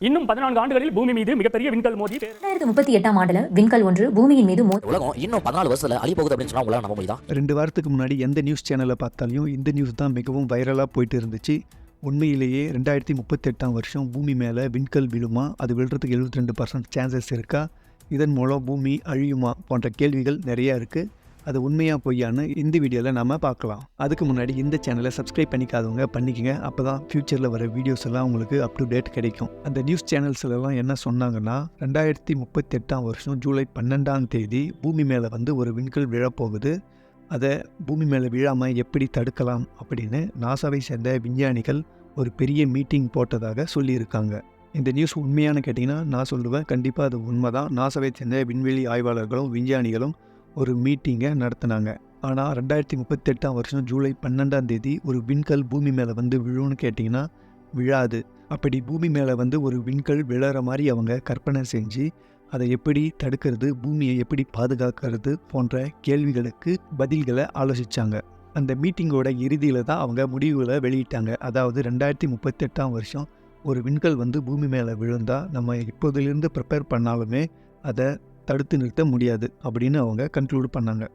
இன்னும் பதினான்கு ஆண்டுகளில் பூமி மீது மிகப்பெரிய விண்கல் மோதி தே- இரண்டாயிரத்து முப்பத்தி எட்டாம் ஆண்டுல விண்கல் ஒன்று பூமியின் மீது மோதி உலகம் இன்னும் பதினாலு வருஷத்துல அழி போகுது அப்படின்னு சொன்னா உங்களால நம்ப முடியுதா? ரெண்டு வாரத்துக்கு முன்னாடி எந்த நியூஸ் சேனலை பார்த்தாலையும் இந்த நியூஸ் தான் மிகவும் வைரலாக போயிட்டு இருந்துச்சு. உண்மையிலேயே ரெண்டாயிரத்தி முப்பத்தெட்டாம் வருஷம் பூமி மேலே விண்கல் விழுமா? அது விழுறதுக்கு 72% ரெண்டு பர்சன்ட் சான்சஸ் இருக்கா? இதன் மூலம் பூமி அழியுமா? போன்ற கேள்விகள் நிறையா இருக்குது அது உண்மையாக பொய்யான்னு இந்த வீடியோவில் நம்ம பார்க்கலாம். அதுக்கு முன்னாடி இந்த சேனலை சப்ஸ்கிரைப் பண்ணிக்காதவங்க பண்ணிக்கங்க. அப்போ தான் ஃப்யூச்சரில் வர வீடியோஸ் எல்லாம் உங்களுக்கு அப் டு டேட் கிடைக்கும். அந்த நியூஸ் சேனல்ஸ்லாம் என்ன சொன்னாங்கன்னா ரெண்டாயிரத்தி முப்பத்தெட்டாம் வருஷம் ஜூலை பன்னெண்டாம் தேதி பூமி மேலே வந்து ஒரு விண்கல் விழப்போகுது. அதை பூமி மேலே விழாமல் எப்படி தடுக்கலாம் அப்படின்னு நாசாவை சேர்ந்த விஞ்ஞானிகள் ஒரு பெரிய மீட்டிங் போட்டதாக சொல்லியிருக்காங்க. இந்த நியூஸ் உண்மையான கேட்டிங்கன்னா நான் சொல்லுவேன். கண்டிப்பாக அது உண்மை தான் நாசாவை சேர்ந்த விண்வெளி ஆய்வாளர்களும் விஞ்ஞானிகளும் ஒரு மீட்டிங்கை நடத்தினாங்க. ஆனால் ரெண்டாயிரத்தி முப்பத்தெட்டாம் வருஷம் ஜூலை பன்னெண்டாம் தேதி ஒரு விண்கல் பூமி மேலே வந்து விழுன்னு கேட்டிங்கன்னா விழாது. அப்படி பூமி மேலே வந்து ஒரு விண்கல் விழற மாதிரி அவங்க கற்பனை செஞ்சு அதை எப்படி தடுக்கிறது பூமியை எப்படி பாதுகாக்கிறது போன்ற கேள்விகளுக்கு பதில்களை ஆலோசித்தாங்க அந்த மீட்டிங்கோட இறுதியில் தான் அவங்க முடிவுகளை வெளியிட்டாங்க. அதாவது ரெண்டாயிரத்தி முப்பத்தெட்டாம் வருஷம் ஒரு விண்கல் வந்து பூமி மேலே விழுந்தால் நம்ம இப்போதிலிருந்து ப்ரிப்பேர் பண்ணாலுமே அதை தடுத்து நிறுத்த முடியாது அப்படின்னு அவங்க கன்க்ளூட் பண்ணாங்க.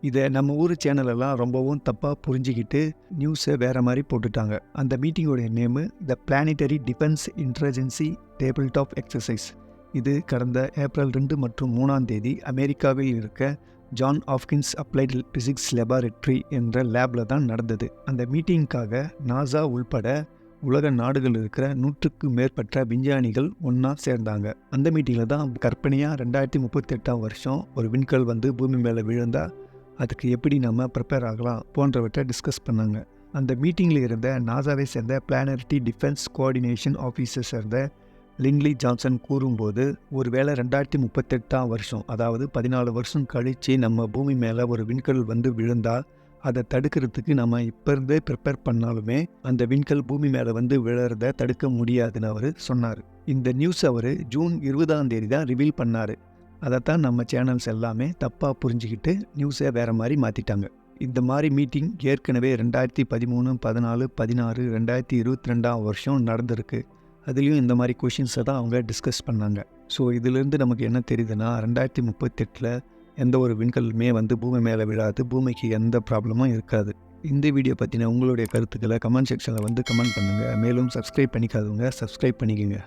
இதை நம்ம ஊர் சேனலெல்லாம் ரொம்பவும் தப்பாக புரிஞ்சுக்கிட்டு நியூஸை வேறு மாதிரி போட்டுட்டாங்க. அந்த மீட்டிங்கோடைய name the planetary defence intelligence tabletop exercise இது கடந்த ஏப்ரல் ரெண்டு மற்றும் மூணாம் தேதி அமெரிக்காவில் இருக்க John Hopkins applied physics laboratory என்ற லேபில் தான் நடந்தது. அந்த மீட்டிங்க்காக நாசா உள்பட உலக நாடுகள் இருக்கிற நூற்றுக்கு மேற்பட்ட விஞ்ஞானிகள் ஒன்றா சேர்ந்தாங்க. அந்த மீட்டிங்கில் தான் கற்பனையாக ரெண்டாயிரத்தி முப்பத்தெட்டாம் வருஷம் ஒரு விண்கல் வந்து பூமி மேலே விழுந்தால் அதுக்கு எப்படி நம்ம ப்ரிப்பேர் ஆகலாம் போன்றவற்றை டிஸ்கஸ் பண்ணாங்க. அந்த மீட்டிங்கில் இருந்த நாசாவை சேர்ந்த பிளானரிட்டி டிஃபென்ஸ் கோஆர்டினேஷன் ஆஃபீஸர் சேர்ந்த லிங்லி ஜான்சன் கூறும்போது ஒருவேளை ரெண்டாயிரத்தி முப்பத்தெட்டாம் வருஷம் அதாவது பதினாலு வருஷம் கழித்து நம்ம பூமி மேலே ஒரு விண்கல் வந்து விழுந்தால் அதை தடுக்கிறதுக்கு நம்ம இப்போ இருந்தே ப்ரிப்பேர் பண்ணாலுமே அந்த விண்கல் பூமி மேலே வந்து விழறத தடுக்க முடியாதுன்னு அவர் சொன்னார். இந்த நியூஸ் அவர் ஜூன் இருபதாம் தேதி தான் ரிவீல் பண்ணார். அதைத்தான் நம்ம சேனல்ஸ் எல்லாமே தப்பாக புரிஞ்சுக்கிட்டு நியூஸை வேறு மாதிரி மாற்றிட்டாங்க இந்த மாதிரி மீட்டிங் ஏற்கனவே ரெண்டாயிரத்தி பதிமூணு பதினாலு பதினாறு ரெண்டாயிரத்தி இருபத்தி ரெண்டாம் வருஷம் நடந்திருக்கு. அதுலேயும் இந்த மாதிரி கொஷின்ஸை தான் அவங்க டிஸ்கஸ் பண்ணாங்க. ஸோ இதிலேருந்து நமக்கு என்ன தெரியுதுன்னா ரெண்டாயிரத்தி முப்பத்தெட்டில் எந்த ஒரு விண்கல்லுமே வந்து பூமி மேலே விழாது பூமிக்கு எந்த ப்ராப்ளமும் இருக்காது. இந்த வீடியோ பற்றின உங்களுடைய கருத்துக்களை கமெண்ட் செக்ஷனில் வந்து கமெண்ட் பண்ணுங்கள் மேலும் சப்ஸ்கிரைப் பண்ணிக்காதவங்க சப்ஸ்கிரைப் பண்ணிக்கோங்க.